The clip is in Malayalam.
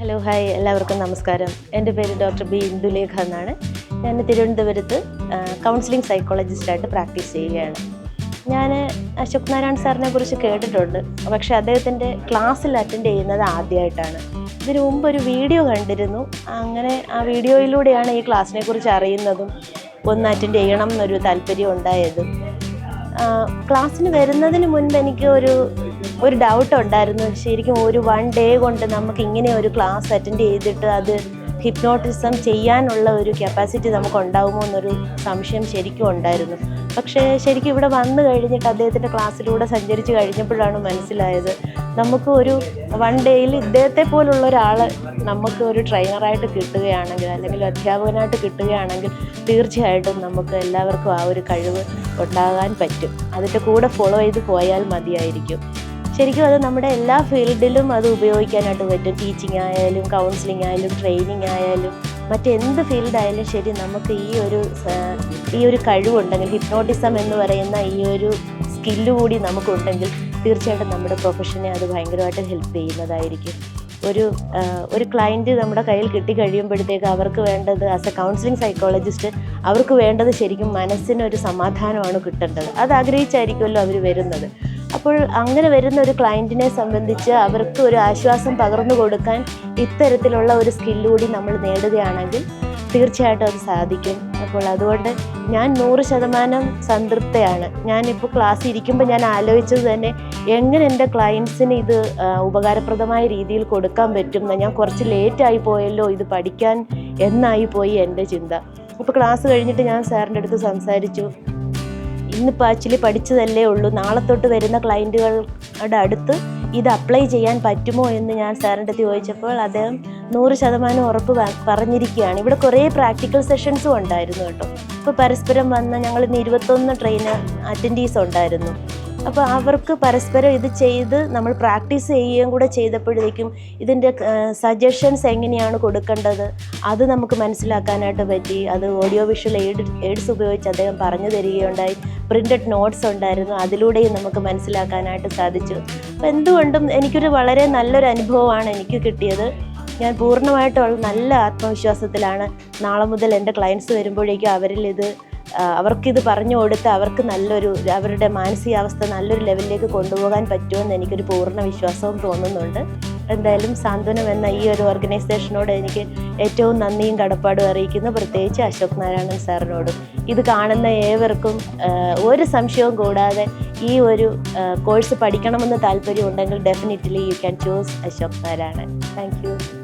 ഹലോ ഹായ് എല്ലാവർക്കും നമസ്കാരം. എന്റെ പേര് ഡോക്ടർ ബി ഇന്ദുലേഖ എന്നാണ്. ഞാൻ തിരുവനന്തപുരത്ത് കൗൺസിലിംഗ് സൈക്കോളജിസ്റ്റായിട്ട് പ്രാക്ടീസ് ചെയ്യുകയാണ്. ഞാൻ അശോക് നാരായൺ സാറിനെ കുറിച്ച് കേട്ടിട്ടുണ്ട്. പക്ഷേ അദ്ദേഹത്തിന്റെ ക്ലാസ്സിൽ അറ്റൻഡ് ചെയ്യുന്നത് ആദ്യമായിട്ടാണ് ഇതിനു മുമ്പ് ഒരു വീഡിയോ കണ്ടിരുന്നു. അങ്ങനെ ആ വീഡിയോയിലൂടെയാണ് ഈ ക്ലാസ്സിനെ കുറിച്ച് അറിയുന്നതും ഒന്ന് അറ്റൻഡ് ചെയ്യണം എന്നൊരു താല്പര്യം ഉണ്ടായതും. ക്ലാസ്സിന് വരുന്നതിന് മുൻപ് എനിക്ക് ഒരു ഒരു ഡൗട്ട് ഉണ്ടായിരുന്നു. ശരിക്കും ഒരു വൺ ഡേ കൊണ്ട് നമുക്ക് ഇങ്ങനെ ഒരു ക്ലാസ് അറ്റൻഡ് ചെയ്തിട്ട് അത് ഹിപ്നോട്ടിസം ചെയ്യാനുള്ള ഒരു കപ്പാസിറ്റി നമുക്ക് ഉണ്ടാകുമോ എന്നൊരു സംശയം ശരിക്കും ഉണ്ടായിരുന്നു. പക്ഷേ ശരിക്കും ഇവിടെ വന്നു കഴിഞ്ഞിട്ട് അദ്ദേഹത്തിന്റെ ക്ലാസ്സിലൂടെ സഞ്ചരിച്ച് കഴിഞ്ഞപ്പോഴാണ് മനസ്സിലായത്. നമുക്ക് ഒരു വൺ ഡേയിൽ ഇദ്ദേഹത്തെ പോലുള്ള ഒരാൾ നമുക്ക് ഒരു ട്രെയിനറായിട്ട് കിട്ടുകയാണെങ്കിൽ അല്ലെങ്കിൽ അധ്യാപകനായിട്ട് കിട്ടുകയാണെങ്കിൽ തീർച്ചയായിട്ടും നമുക്ക് എല്ലാവർക്കും ആ ഒരു കഴിവ് ഉണ്ടാകാൻ പറ്റും. അതിന്റെ കൂടെ ഫോളോ ചെയ്ത് പോയാൽ മതിയായിരിക്കും. ശരിക്കും അത് നമ്മുടെ എല്ലാ ഫീൽഡിലും അത് ഉപയോഗിക്കാനായിട്ട് പറ്റും. ടീച്ചിങ് ആയാലും കൗൺസിലിംഗ് ആയാലും ട്രെയിനിങ് ആയാലും മറ്റെന്ത് ഫീൽഡായാലും ശരി നമുക്ക് ഈ ഒരു ഈ ഒരു കഴിവുണ്ടെങ്കിൽ ഹിപ്നോട്ടിസം എന്ന് പറയുന്ന ഈ ഒരു സ്കില്ല് കൂടി നമുക്കുണ്ടെങ്കിൽ തീർച്ചയായിട്ടും നമ്മുടെ പ്രൊഫഷനെ അത് ഭയങ്കരമായിട്ട് ഹെൽപ്പ് ചെയ്യുന്നതായിരിക്കും. ഒരു ഒരു ക്ലയന്റ് നമ്മുടെ കയ്യിൽ കിട്ടി കിട്ടിക്കഴിയുമ്പോഴത്തേക്ക് അവർക്ക് വേണ്ടത് ആസ് എ കൗൺസിലിംഗ് സൈക്കോളജിസ്റ്റ് അവർക്ക് വേണ്ടത് ശരിക്കും മനസ്സിനൊരു സമാധാനമാണ് കിട്ടേണ്ടത്. അത് ആഗ്രഹിച്ചായിരിക്കുമല്ലോ അവർ വരുന്നത്. അപ്പോൾ അങ്ങനെ വരുന്ന ഒരു ക്ലയന്റിനെ സംബന്ധിച്ച് അവർക്ക് ഒരു ആശ്വാസം പകർന്നു കൊടുക്കാൻ ഇത്തരത്തിലുള്ള ഒരു സ്കില്ലൂടി നമ്മൾ നേടുകയാണെങ്കിൽ തീർച്ചയായിട്ടും അത് സാധിക്കും. അപ്പോൾ അതുകൊണ്ട് ഞാൻ നൂറ് ശതമാനം സംതൃപ്തയാണ്. ഞാനിപ്പോൾ ക്ലാസ് ഇരിക്കുമ്പോൾ ഞാൻ ആലോചിച്ചത് തന്നെ എങ്ങനെ എന്റെ ക്ലയൻസിന് ഇത് ഉപകാരപ്രദമായ രീതിയിൽ കൊടുക്കാൻ പറ്റും ഞാൻ കുറച്ച് ലേറ്റായി പോയല്ലോ ഇത് പഠിക്കാൻ എന്നായി പോയി എന്റെ ചിന്ത. അപ്പോൾ ക്ലാസ് കഴിഞ്ഞിട്ട് ഞാൻ സാറിന്റെ അടുത്ത് സംസാരിച്ചു. ഇന്നിപ്പോൾ ആക്ച്വലി പഠിച്ചതല്ലേ ഉള്ളൂ. നാളെ തൊട്ട് വരുന്ന ക്ലയന്റുകളുടെ അടുത്ത് ഇത് അപ്ലൈ ചെയ്യാൻ പറ്റുമോ എന്ന് ഞാൻ സാറിന്റെ അടുത്ത് ചോദിച്ചപ്പോൾ അദ്ദേഹം നൂറ് ശതമാനം ഉറപ്പ് പറഞ്ഞിരിക്കുകയാണ്. ഇവിടെ കുറേ പ്രാക്ടിക്കൽ സെഷൻസും ഉണ്ടായിരുന്നു കേട്ടോ. ഇപ്പോൾ പരസ്പരം വന്ന ഞങ്ങൾ ഇന്ന് ഇരുപത്തൊന്ന് ട്രെയിനർ അറ്റൻഡീസ് ഉണ്ടായിരുന്നു. അപ്പോൾ അവർക്ക് പരസ്പരം ഇത് ചെയ്ത് നമ്മൾ പ്രാക്ടീസ് ചെയ്യുകയും കൂടെ ചെയ്തപ്പോഴത്തേക്കും ഇതിന്റെ സജഷൻസ് എങ്ങനെയാണ് കൊടുക്കേണ്ടത്? അത് നമുക്ക് മനസ്സിലാക്കാനായിട്ട് പറ്റി. അത് ഓഡിയോ വിഷ്വൽ എയ്ഡ് എയ്ഡ്സ് ഉപയോഗിച്ച് അദ്ദേഹം പറഞ്ഞു തരികയുണ്ടായി. പ്രിന്റഡ് നോട്ട്സ് ഉണ്ടായിരുന്നു. അതിലൂടെയും നമുക്ക് മനസ്സിലാക്കാനായിട്ട് സാധിച്ചു. അപ്പോൾ എന്തുകൊണ്ടും എനിക്കൊരു വളരെ നല്ലൊരു അനുഭവമാണ് എനിക്ക് കിട്ടിയത്. ഞാൻ പൂർണമായിട്ടുള്ള നല്ല ആത്മവിശ്വാസത്തിലാണ്. നാളെ മുതൽ എന്റെ ക്ലയൻസ് വരുമ്പോഴേക്കും അവരിൽ ഇത് അവർക്കിത് പറഞ്ഞു കൊടുത്ത് അവർക്ക് നല്ലൊരു അവരുടെ മാനസികാവസ്ഥ നല്ലൊരു ലെവലിലേക്ക് കൊണ്ടുപോകാൻ പറ്റുമെന്ന് എനിക്കൊരു പൂർണ വിശ്വാസവും തോന്നുന്നുണ്ട്. എന്തായാലും സാന്ത്വനം എന്ന ഈ ഒരു ഓർഗനൈസേഷനോട് എനിക്ക് ഏറ്റവും നന്ദിയും കടപ്പാടും അറിയിക്കുന്നു. പ്രത്യേകിച്ച് അശോക് നാരായണൻ സാറിനോടും. ഇത് കാണുന്ന ഏവർക്കും ഒരു സംശയവും കൂടാതെ ഈ ഒരു കോഴ്സ് പഠിക്കണമെന്ന് താല്പര്യം ഉണ്ടെങ്കിൽ definitely you can choose Ashok Narayanan. Thank you